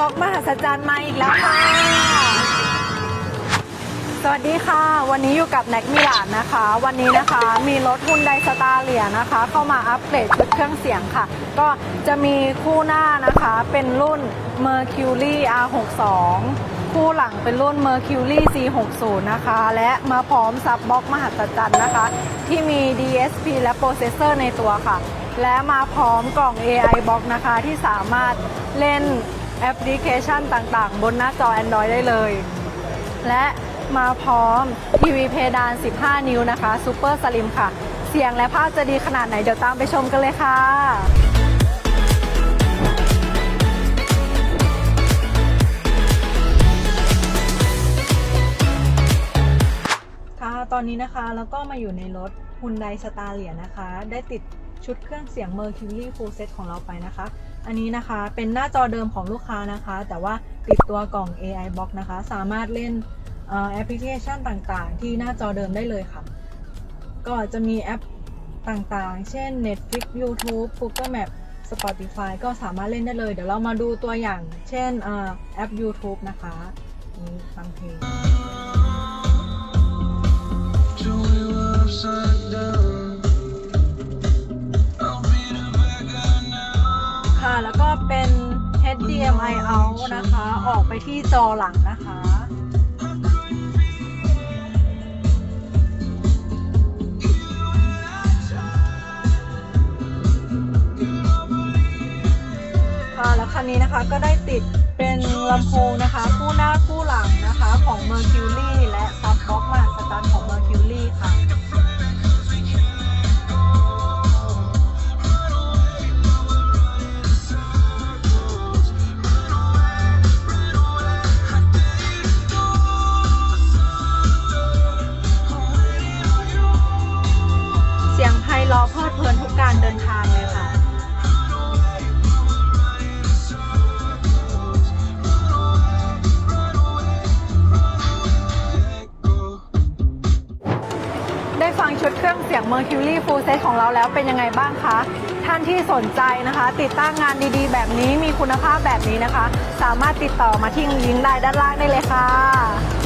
บ็อกมหัศจรรย์มาอีกแล้วค่ะ สวัสดีค่ะ วันนี้อยู่กับแน็กมิลานนะคะ วันนี้นะคะมีรถฮุนไดสตาร์เลียนะคะ เข้ามาอัปเกรดชุดเครื่องเสียงค่ะ ก็จะมีคู่หน้านะคะเป็นรุ่น Mercury R62 คู่หลังเป็นรุ่น Mercury C60 นะคะ และมาพร้อมซับบ็อกมหัศจรรย์นะคะ ที่มี DSP และโปรเซสเซอร์ในตัวค่ะ และมาพร้อมกล่อง AI Box นะคะที่สามารถเล่น แอปพลิเคชันต่างๆ บนหน้าจอ Android ได้เลย และมาพร้อมทีวีเพดาน 15 นิ้วนะคะซูเปอร์สลิมค่ะ เสียงและภาพจะดีขนาดไหน เดี๋ยวตามไปชมกันเลยค่ะค่ะตอนนี้นะคะแล้วก็มาอยู่ในรถ Hyundai s t a r l i a นะคะ ได้ติดชุดเครื่องเสียง Mercury Full Set ของเราไปนะคะ อันนี้นะคะเป็นหน้าจอเดิมของลูกค้านะคะ แต่ว่าติดตัวกล่อง AI Box นะคะ สามารถเล่นอแอปพลิเคชันต่างๆ ที่หน้าจอเดิมได้เลยค่ะ ก็จะมีแอปต่างๆ เช่น Netflix YouTube Google Map Spotify ก็สามารถเล่นได้เลย เดี๋ยวเรามาดูตัวอย่าง เช่นอแอป YouTube นะคะ นี่ฟังเพลง แล้วก็เป็น HDMI out นะคะ ออกไปที่จอหลังนะคะ ค่ะ แล้วคันนี้นะคะก็ได้ติดเป็นลำโพงนะคะ คู่หน้าคู่ เพลิดเพลินทุกการเดินทางเลยค่ะได้ฟังชุดเครื่องเสียง Mercury Full Set ของเราแล้วเป็นยังไงบ้างคะ ท่านที่สนใจนะคะ ติดตั้งงานดีๆ แบบนี้มีคุณภาพแบบนี้นะคะ สามารถติดต่อมาที่ลิงก์ใดด้านล่างได้เลยค่ะ